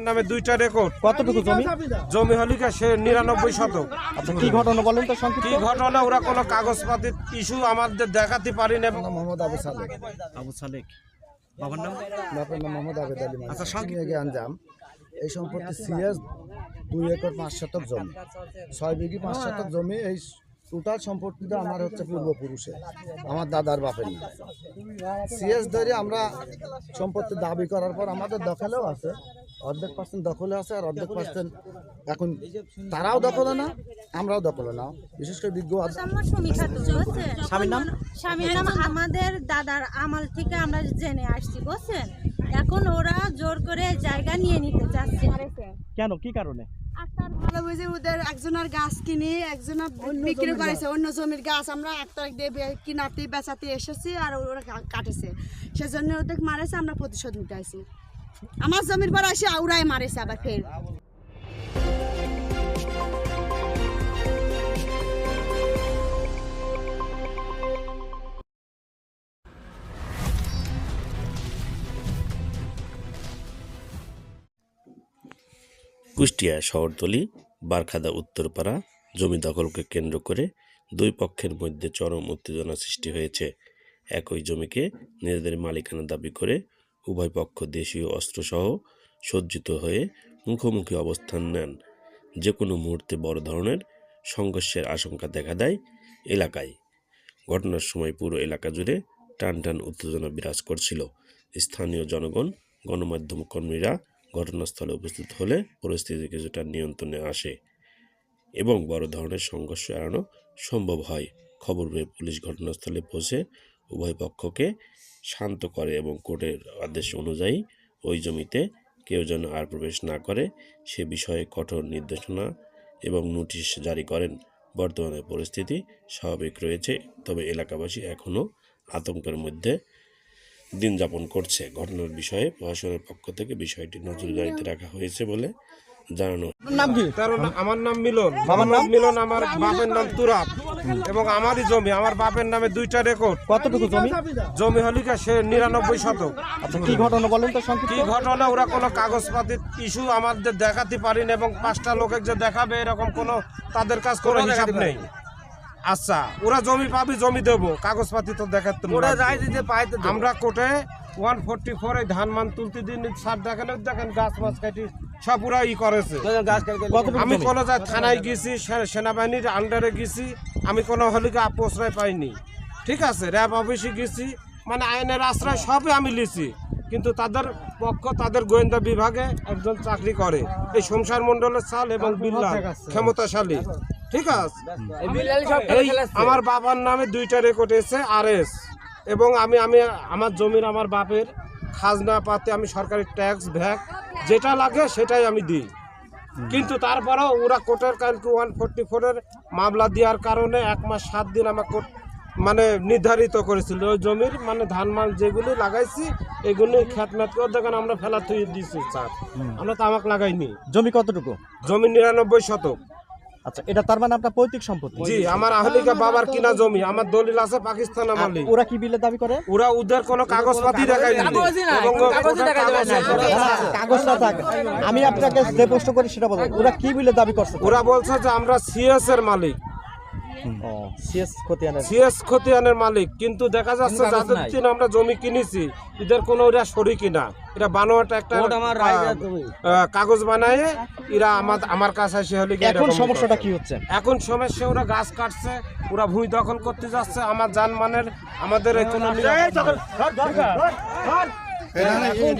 নামে দুইটা রেকর্ড। কতটুকু জমি? জমি হলিকা সে নিরানব্বই শতক। আচ্ছা কি ঘটনা বলেন তো কি ঘটনা? ওরা কোনো কাগজপাতির ইস্যু আমাদের দেখাতে পারি না। মোহাম্মদ আবু সালেক। আবু সালেক। বাবার নাম? বাপের নাম মোহাম্মদ আবেদ আলী আচ্ছা, সংক্ষেপে- নিয়ে গিয়ে আনজাম এই সম্পত্তি সিএস দুই একর পাঁচ শতক জমি। ছয় বিঘি পাঁচ শতক জমি। এই টোটাল সম্পত্তিটা আমার হচ্ছে পূর্বপুরুষে আমার দাদার বাপের নাম। সিএস ধরে আমরা সম্পত্তি দাবি করার পর আমাদের দখলেও আছে অর্ধেক পার্সেন্ট দখলে আছে আর অর্ধেক পার্সেন্ট এখন তারাও দখলে না আমরাও দখলে না। বিশেষ করে বিজ্ঞ স্বামীর নাম? স্বামীর নাম? আমাদের দাদার আমল থেকে আমরা জেনে আসছি বুঝছেন? এখন ওরা জোর করে নিয়ে নিতে চাচ্ছি। কেন? কি কারণে? ভালো বুঝে ওদের একজনের গাছ কিনে একজনের বিক্রি করেছে অন্য জমির গাছ। আমরা এক তারিখ দিয়ে কিনাতে বেচাতে এসেছি আর ওরা কাটেছে। সেজন্য ওদের মারেছে আমরা প্রতিশোধ নিতে আসি আমার জমির পর আসে আউরাই মারেছে আবার ফের। কুষ্টিয়া শহরতলি, বারখাদা, উত্তরপাড়া জমি দখলকে কেন্দ্র করে দুই পক্ষের মধ্যে চরম উত্তেজনা সৃষ্টি হয়েছে। একই জমিকে নিজেদের মালিকানা দাবি করে উভয় পক্ষ দেশীয় অস্ত্রসহ সজ্জিত হয়ে মুখোমুখি অবস্থান নেন। যে কোনো মুহূর্তে বড় ধরনের সংঘর্ষের আশঙ্কা দেখা দেয় এলাকায়। ঘটনার সময় পুরো এলাকা জুড়ে টান টান উত্তেজনা বিরাজ করছিল। স্থানীয় জনগণ, গণমাধ্যম কর্মীরা ঘটনাস্থলে উপস্থিত হলে পরিস্থিতি কিছুটা নিয়ন্ত্রণে আসে এবং বড় ধরনের সংঘর্ষ এড়ানো সম্ভব হয়। খবর পেয়ে পুলিশ ঘটনাস্থলে পৌঁছে উভয় পক্ষকে শান্ত করে এবং কোর্টের আদেশ অনুযায়ী ওই জমিতে কেউ যেন আর প্রবেশ না করে সে বিষয়ে কঠোর নির্দেশনা এবং নোটিশ জারি করেন। বর্তমানে পরিস্থিতি স্বাভাবিক রয়েছে, তবে এলাকাবাসী এখনও আতঙ্কের মধ্যে দিন যাপন করছে। ঘটনার বিষয়ে প্রশাসনের পক্ষ থেকে বিষয়টি নজরদারিতে রাখা হয়েছে বলে জানানো আমার নাম মিলন। বাবার নাম? মিলন আমার বাপের নাম তুরাব এবং আমারই জমি আমার বাপের নামে দুইটা রেকর্ড। কতটুকু জমি? জমি হলিকা সে নিরানব্বই শতক। আচ্ছা কি ঘটনা বলেন তো কি ঘটনা? ওরা কোনো কাগজপাতির ইস্যু আমাদের দেখাতে পারি না এবং পাঁচটা লোকের যে দেখাবে এরকম কোনো তাদের কাজ কোনো হিসাব নেই। আচ্ছা ওরা জমি পাবি জমি দেবো। কাগজপাতি তো দেখাতে ওরা যাই দিতে পাইতে আমরা কোর্টে ওয়ান ফোরটি ফোর এই ধান মান তুলতে দিন সার দেখেন দেখেন গাছ মাছ কাটি সব ওরা ই করেছে। আমি কোনো যায় থানায় গেছি সে- সেনাবাহিনীর আন্ডারে গেছি আমি কোনো হলিকে প্রশ্রয় পাইনি। ঠিক আছে র্যাব অফিসে গেছি মানে আইনের আশ্রয় সবই আমি লিছি কিন্তু তাদের পক্ষ তাদের গোয়েন্দা বিভাগে একজন চাকরি করে। এই সংসার মণ্ডলের সাল এবং বিল্লা ক্ষমতাশালী। ঠিক আছে? এই আমার বাবার নামে দুইটা রেকর্ড এসে আর এস এবং আমি আমি আমার জমির আমার বাপের খাজনা পাতে আমি সরকারি ট্যাক্স ভ্যাক যেটা লাগে সেটাই আমি দিই। কিন্তু তারপরেও ওরা কোর্টের কালকে ওয়ান ফোরটি ফোরের মামলা দেওয়ার কারণে এক মাস সাত দিন আমার কোর্ট মানে নির্ধারিত করেছিল। ওই জমির মানে ধান মাল যেগুলি লাগাইছি এগুলি খ্যাত ম্যাত করে দেখেন আমরা ফেলা তুই দিয়েছি স্যার। আমরা তামাক লাগাইনি। জমি কতটুকু? জমি নিরানব্বই শতক। আচ্ছা এটা তার মানে আপনার পৈতৃক সম্পত্তি? জি আমার আহলিকা বাবার কিনা জমি আমার দলিল আছে পাকিস্তান আমলে ওরা কি বিলের দাবি করে? ওরা ওদের কোনো কাগজপাতি দেখায়নি। কাগজ না, কাগজ না থাক। আমি আপনাকে যে প্রশ্ন করি সেটা বলব। ওরা কি বিলে দাবি করছে? ওরা বলছে যে আমরা সিএস এর মালিক। সিএস খতিয়ানের। মালিক। কিন্তু দেখা যাচ্ছে যাদের থেকে আমরা জমি কিনেছি এদের কোনো ওরা শরিকি না এরা বানোয়াটা একটা আহ, কাগজ বানায় এরা আমার আমার কাছে এসে হলে এখন সমস্যাটা কি হচ্ছে? এখন সমস্যা ওরা গাছ কাটছে ওরা ভূমি দখল করতে যাচ্ছে আমার জানমানের আমাদের কোনো এখন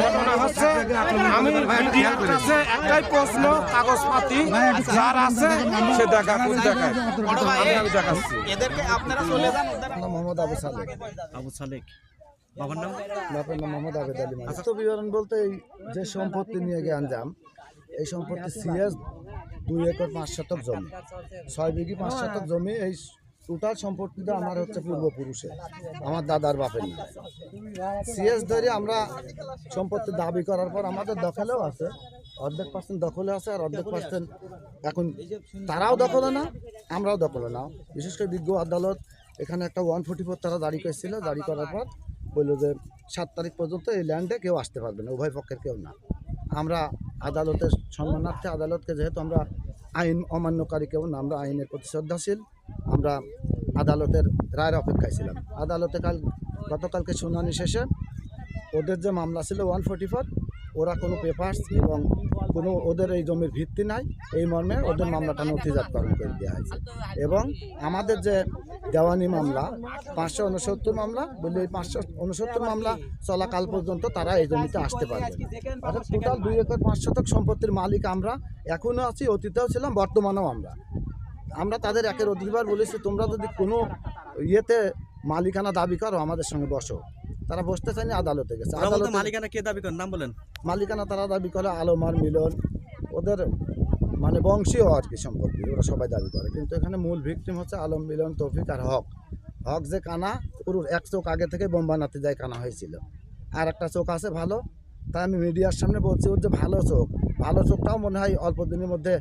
ঘটনা হচ্ছে আমি মিডিয়ার কাছে একটাই প্রশ্ন কাগজপাতি যার আছে সে দেখা দেখায়। আমি আমি দেখাচ্ছি। নাম মোহাম্মদ আবু সালেক। আবু সালেক। বাবার নাম? বাপের নাম মোহাম্মদ আবেদ আলী তো বিবরণ বলতে এই যে সম্পত্তি নিয়ে গিয়ে আনজাম এই সম্পত্তি সিএস দুই একর পাঁচ শতক জমি। ছয় বিঘি পাঁচ শতক জমি এই টোটাল সম্পত্তিটা আমার হচ্ছে পূর্বপুরুষে, আমার দাদার বাপের নাম। সিএস ধরে আমরা সম্পত্তি দাবি করার পর আমাদের দখলেও আছে, অর্ধেক পার্সেন্ট দখলে আছে আর অর্ধেক পার্সেন্ট এখন তারাও দখলে না, আমরাও দখলে না। বিশেষ করে বিজ্ঞ আদালত এখানে একটা ওয়ান ফোর্টি ফোর তারা জারি করেছিল, জারি করার পর বলল যে সাত তারিখ পর্যন্ত এই ল্যান্ডে কেউ আসতে পারবে না, উভয় পক্ষের কেউ না। আমরা আদালতের সম্মানার্থে আদালতকে যেহেতু আমরা আইন অমান্যকারী কেউ না, আমরা আইনের প্রতি শ্রদ্ধাশীল আমরা আদালতের রায়ের অপেক্ষায় ছিলাম। আদালতে কাল গতকালকে শুনানি শেষে ওদের যে মামলা ছিল ওয়ান ফোর্টি ফোর, ওরা কোনো পেপার্স এবং কোনো ওদের এই জমির ভিত্তি নাই। এই মর্মে ওদের মামলাটা নথিজাতকরণ করে দেওয়া হয়েছে। এবং আমাদের যে দেওয়ানি মামলা, পাঁচশো উনসত্তর মামলা বললে এই পাঁচশো উনসত্তর মামলা চলাকাল পর্যন্ত তারা এই জমিতে আসতে পারবে অর্থাৎ টোটাল দুই একর পাঁচ শতক সম্পত্তির মালিক আমরা এখনও আছি, অতীতেও ছিলাম, বর্তমানেও আমরা। আমরা তাদের একের অধিকার বলেছি তোমরা যদি কোনো ইয়েতে মালিকানা দাবি করো আমাদের সঙ্গে বসো। তারা বসতে চায়নি আদালতে গেছে। আদালতে মালিকানা কে দাবি করেন নাম বলেন। মালিকানা তারা দাবি করে আলমার মিলন। ওদের মানে বংশীয় আর কি সম্পত্তি ওরা সবাই দাবি করে। কিন্তু এখানে মূল ভিকটিম হচ্ছে আলম মিলন তৌফিক আর হক। হক যে কানা ওর এক চোখ আগে থেকে বোম বানাতে যায় কানা হয়েছিল। আর একটা চোখ আছে ভালো। তাই আমি মিডিয়ার সামনে বলছি ওর যে ভালো চোখ ভালো চোখটাও মনে হয় অল্প দিনের মধ্যে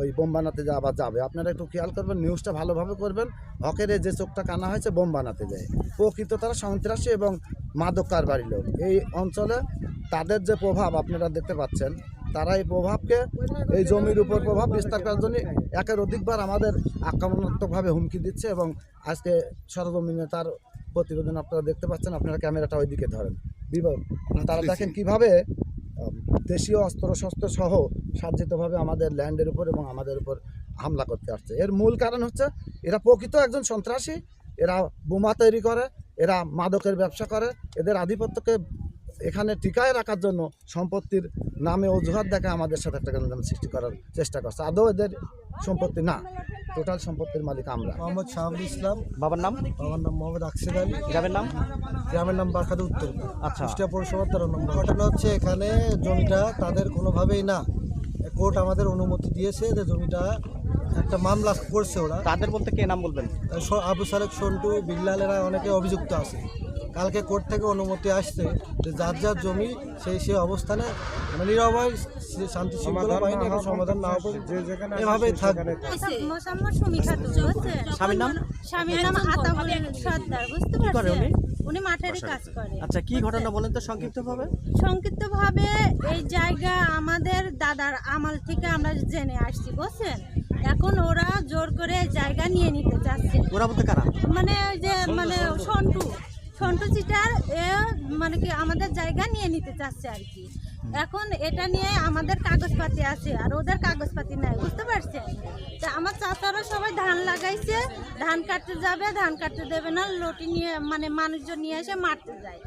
ওই বোম বানাতে যা আবার যাবে। আপনারা একটু খেয়াল করবেন নিউজটা ভালোভাবে করবেন। হকের যে চোখটা কানা হয়েছে বোম বানাতে যায়। প্রকৃত তারা সন্ত্রাসী এবং মাদক কারবারি লোক। এই অঞ্চলে তাদের যে প্রভাব আপনারা দেখতে পাচ্ছেন তারা এই প্রভাবকে এই জমির উপর প্রভাব বিস্তার করার জন্য একের অধিকবার আমাদের আক্রমণাত্মকভাবে হুমকি দিচ্ছে এবং আজকে সরজমিনে তার প্রতিবেদন আপনারা দেখতে পাচ্ছেন। আপনারা ক্যামেরাটা ওইদিকে ধরেন। বিভাগ তারা দেখেন কীভাবে দেশীয় অস্ত্রশস্ত্র সহ সাজ্জিতভাবে আমাদের ল্যান্ডের উপর এবং আমাদের উপর হামলা করতে আসছে। এর মূল কারণ হচ্ছে এরা প্রকৃত একজন সন্ত্রাসী, এরা বোমা তৈরি করে, এরা মাদকের ব্যবসা করে, এদের আধিপত্যকে এখানে টিকায় রাখার জন্য সম্পত্তির নামে অজুহাত দেখে আমাদের সাথে একটা গ্যাঞ্জাম সৃষ্টি করার চেষ্টা করছে। আদৌ এদের সম্পত্তি না টোটাল সম্পত্তির মালিক আমরা। মোহাম্মদ শাহাবুল ইসলাম। বাবার নাম? বাবার নাম মোহাম্মদ আকসির আলী। গ্রামের নাম? গ্রামের নাম বারখাদা উত্তর। আচ্ছা। কুষ্টিয়া পৌরসভার তেরো নম্বর ঘটনা হচ্ছে এখানে জমিটা তাদের কোনোভাবেই না। কোর্ট আমাদের অনুমতি দিয়েছে যে জমিটা একটা মামলা করছে ওরা। তাদের বলতে কে নাম বলবেন? আবু সালেক সন্টু বিল্লাল এরা অনেকে অভিযুক্ত আছে। কালকে কোর্ট থেকে অনুমতি আসছে যে যার যার জমি সেই সেই অবস্থানে মানে নিরবয় শান্তি শৃঙ্খলা বাহিনী এখন সমাধান না হবে এভাবেই থাকবে। মোসাম্মদ সুমি খাতুন বুঝছেন স্বামীর নাম? স্বামীর নাম আতাবুল সর্দার বুঝতে পারছেন? উনি? মাঠেরই কাজ করে। আচ্ছা কি ঘটনা বলেন তো সংক্ষিপ্তভাবে? সংক্ষিপ্তভাবে এই জায়গা আমাদের দাদার আমাল থেকে আমরা জেনে আসছি বুঝছেন? এখন ওরা জোর করে জায়গা নিয়ে নিতে চাচ্ছে। ওরা বলতে কারা? মানে ওই যে মানে সন্টু। সন্টু চিটার এ মানে কি আমাদের জায়গা নিয়ে নিতে চাচ্ছে আর কি। এখন এটা নিয়ে আমাদের কাগজপাতি আছে আর ওদের কাগজপাতি নাই বুঝতে পারছে তা আমার চাচারও সবাই ধান লাগাইছে ধান কাটতে যাবে ধান কাটতে দেবে না লটি নিয়ে মানে মানুষজন নিয়ে এসে মারতে যায়।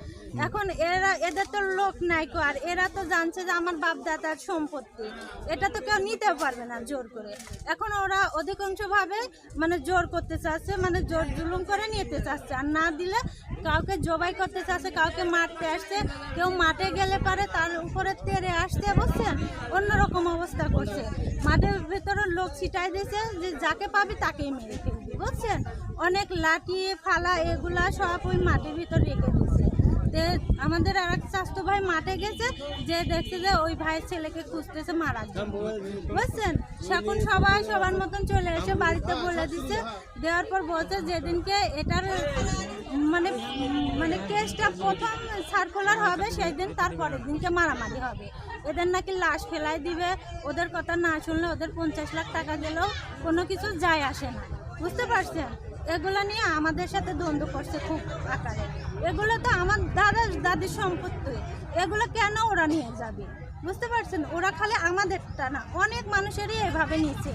এখন এরা, এদের তো লোক নাই আর এরা তো জানছে যে আমার বাপ দাদার সম্পত্তি। এটা তো কেউ নিতে পারবে না জোর করে। এখন ওরা অধিকাংশ ভাবে মানে জোর করতে চাচ্ছে মানে জোর জুলুম করে নিতে চাচ্ছে। আর না দিলে কাউকে জবাই করতে চাচ্ছে, কাউকে মারতে আসছে। কেউ মাঠে গেলে পারে, তার উপরে তেরে আসতে বুঝছেন? অন্যরকম অবস্থা করছে। মাঠের ভেতরে লোক ছিটাই দিয়েছে যে যাকে পাবি তাকেই মেরে ফেলবি, বুঝছেন? অনেক লাঠি, ফালা, এগুলা সব ওই মাটির ভিতর রেখে দিচ্ছে তে আমাদের আর এক স্বাস্থ্য ভাই মাঠে গেছে, যে দেখছে যে ওই ভাইয়ের ছেলেকে খুঁজতেছে জন্য। বুঝছেন? এখন সবাই সবার মতন চলে এসে বাড়িতে বলে দিচ্ছে। দেওয়ার পর বলছে যেদিনকে এটার মানে মানে কেসটা প্রথম সার্কুলার হবে সেই দিন তার পরের দিনকে মারামারি হবে। এদের নাকি লাশ ফেলাই দিবে, ওদের কথা না শুনলে ওদের পঞ্চাশ লাখ টাকা দিলেও কোনো কিছু যায় আসে না। বুঝতে পারছেন? এগুলো নিয়ে আমাদের সাথে দ্বন্দ্ব করছে খুব আকারে। এগুলো তো আমার দাদা, দাদির সম্পত্তি। এগুলো কেন ওরা নিয়ে যাবে? বুঝতে পারছেন? ওরা খালি আমাদেরটা না, অনেক মানুষেরই এভাবে নিচ্ছে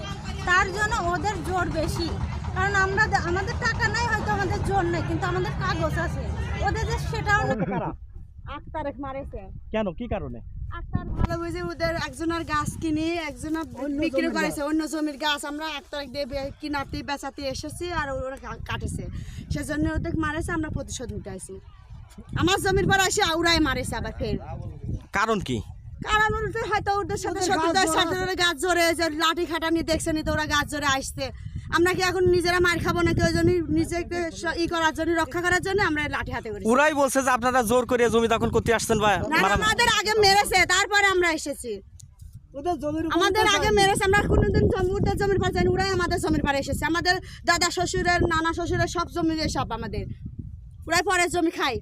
তার জন্য ওদের জোর বেশি। কারণ আমরা আমাদের টাকা নাই, হয়তো আমাদের জোর নাই, কিন্তু আমাদের কাগজ আছে। ওদের যে সেটাও আক্তারেক মারেছে। কেন? কি কারণে? আক্তার ভালো বুঝে ওদের একজনের গাছ কিনে একজনের বিক্রি করেছে অন্য জমির গাছ। আমরা আক্তারেক দিয়ে কিনাতে বেচাতে এসেছি আর ওরা কাটেছে। সেজন্য ওদের মারেছে আমরা প্রতিশোধ উঠাইছি আমার জমির পর এসে ওরাই মারেছে আবার ফের। কারণ কি? কারণ হয়তো ওদের সাথে শত্রুতার সাথে ওরা গাছ জোরে লাঠি খাটানি দেখছে নি তো ওরা গাছ জোরে আসছে। আমরা কি এখন নিজেরা মার খাব নাকি ওই জন্য নিজেকে ই করার জন্য রক্ষা করার জন্য আমরা লাঠি হাতে করি ওরাই বলছে যে আপনারা জোর করে জমি দখল করতে আসছেন না, আমাদের আগে মেরেছে তারপরে আমরা এসেছি। আমাদের আগে মেরেছে আমরা কোনোদিন জমি জমির পার যাইনি ওরাই আমাদের জমির পারে এসেছে। আমাদের দাদা শ্বশুরের নানা শ্বশুরের সব জমি সব আমাদের। ওরাই পরে জমি খাই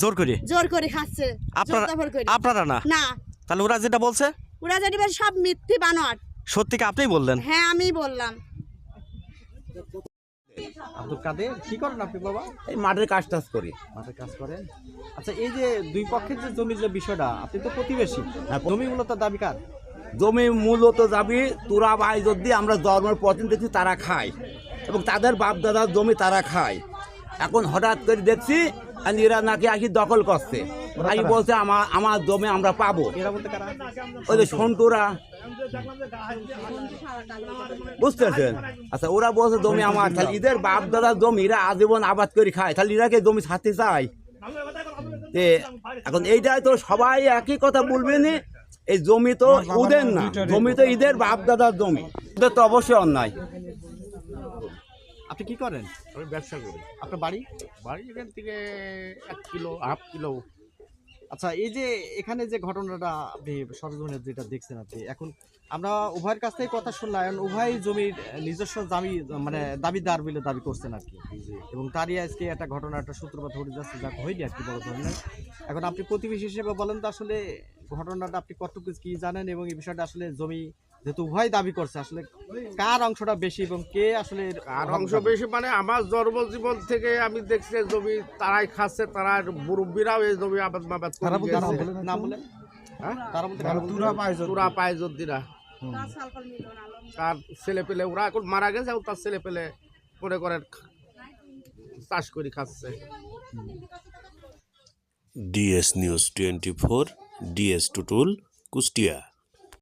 জোর করে? জোর করে খাচ্ছে। আপনারা জোর করে। আপনারা না? না। তাহলে ওরা যেটা বলছে? ওরা যেটা সব মিথ্যে বানোয়াট। সত্যি কি আপনিই বললেন? হ্যাঁ আমি বললাম। আব্দুল কাদের? কি করেন আপনি বাবা? এই মাঠের কাজ টাজ করি। মাঠে কাজ করেন। আচ্ছা এই যে দুই পক্ষের যে জমির যে বিষয়টা আপনি তো প্রতিবেশী। হ্যাঁ, জমি মূলত দাবি কার? জমি মূলত যাবি তোরা ভাই যদি আমরা জন্মের পথিন দেখছি তারা খায় এবং তাদের বাপ দাদার জমি তারা খায়। এখন হঠাৎ করে দেখছি এরা নাকি আসি দখল করছে। আমি বলছে আমার আমার জমি আমরা পাবো। ওই যে সন্টুরা। বুঝতে পারছেন? আচ্ছা ওরা বলছে জমি আমার তাহলে এদের বাপ দাদার জমি এরা আজীবন আবাদ করে খায়। তাহলে এরাকে জমি ছাড়তে চায়? এখন এইটাই তো সবাই একই কথা বলবে নি এই জমি তো ওদের না জমি তো ঈদের বাপ দাদার জমি। ওদের তো অবশ্যই অন্যায়। আপনি কি করেন? আমি ব্যবসা করি। আপনার বাড়ি? বাড়ি এখান থেকে এক কিলো হাফ কিলো আচ্ছা এই যে এখানে যে ঘটনাটা আপনি সরজমিনে যেটা দেখছেন আপনি, এখন আমরা উভয়ের কাছ থেকে কথা শুনলাম, এখন উভয় জমির নিজস্ব দাবি মানে দাবিদার বলে দাবি করছেন আর কি। এবং তারই আজকে একটা ঘটনা, একটা সূত্রপাত ঘটে যাচ্ছে যা হয়নি আর কি বড় ধরনের এখন আপনি প্রতিবেশী হিসেবে বলেন তো, আসলে ঘটনাটা আপনি কতটুকু কি জানেন এবং এই বিষয়টা আসলে জমি যেহেতু উভয় দাবি করছে আসলে কার অংশটা বেশি এবং কে আসলে কার অংশ বেশি? মানে আমার জন্মজীবন থেকে আমি দেখছি জমি তারাই খাচ্ছে তারা মুরব্বীরাও এই জমি আবাদ মাবাদ বলেন হ্যাঁ? তারা বলতে? তুরা পায় যদ্দিরা তার ছেলে পেলে ওরা এখন মারা গেছে এবং তার ছেলে পেলে মনে করেন চাষ করে খাচ্ছে। DS news twenty four DS Tutul Kushtia.